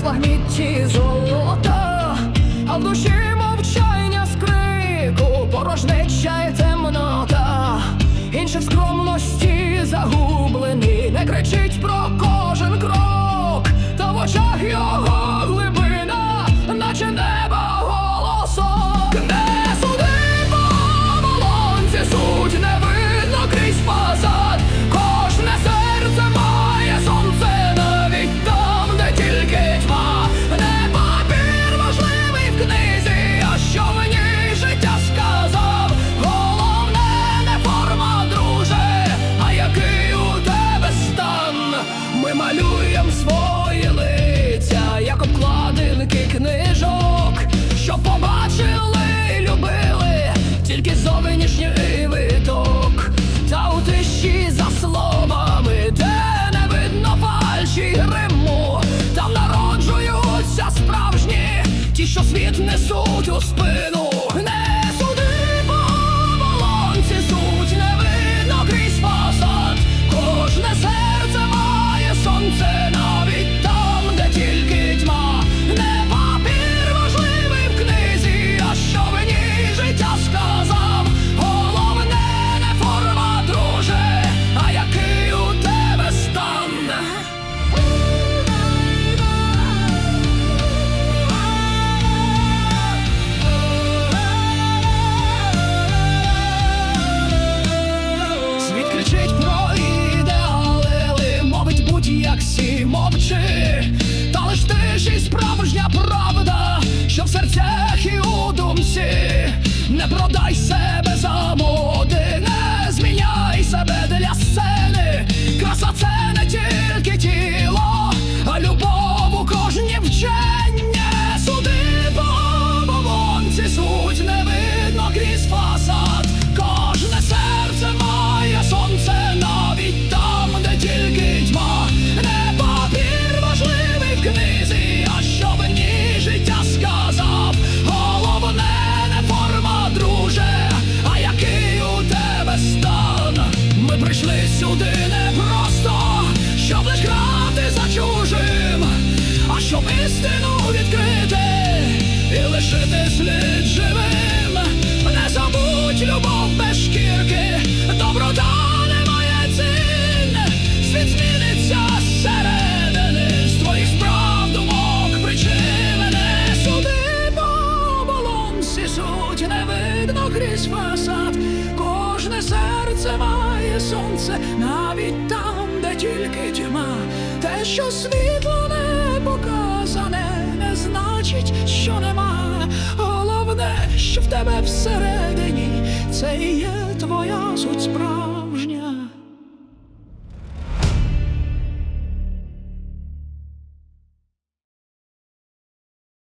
славніть чи золото, а в душі мовчання скрику, порожнеча й темнота, інше скромності загублений, не кричить про кожен крок, та в очах його. Ми малюємо свої лиця, як обкладинки книжок, що побачили і любили, тільки зовнішній виток, та у тиші за словами, де не видно фальші гриму, там народжуються справжні, ті, що світ несуть у спину. Істину відкрити і лишити слід живим. Не забудь любов без шкірки, доброта не має цін. Світ зміниться зсередини, з твоїх справ думок причини. Не суди по оболонці, суть не видно крізь фасад. Кожне серце має сонце, навіть там, де тільки тьма. Те, що світло не показане, не значить, що нема. Головне, що в тебе всередині, це і є твоя суть справ.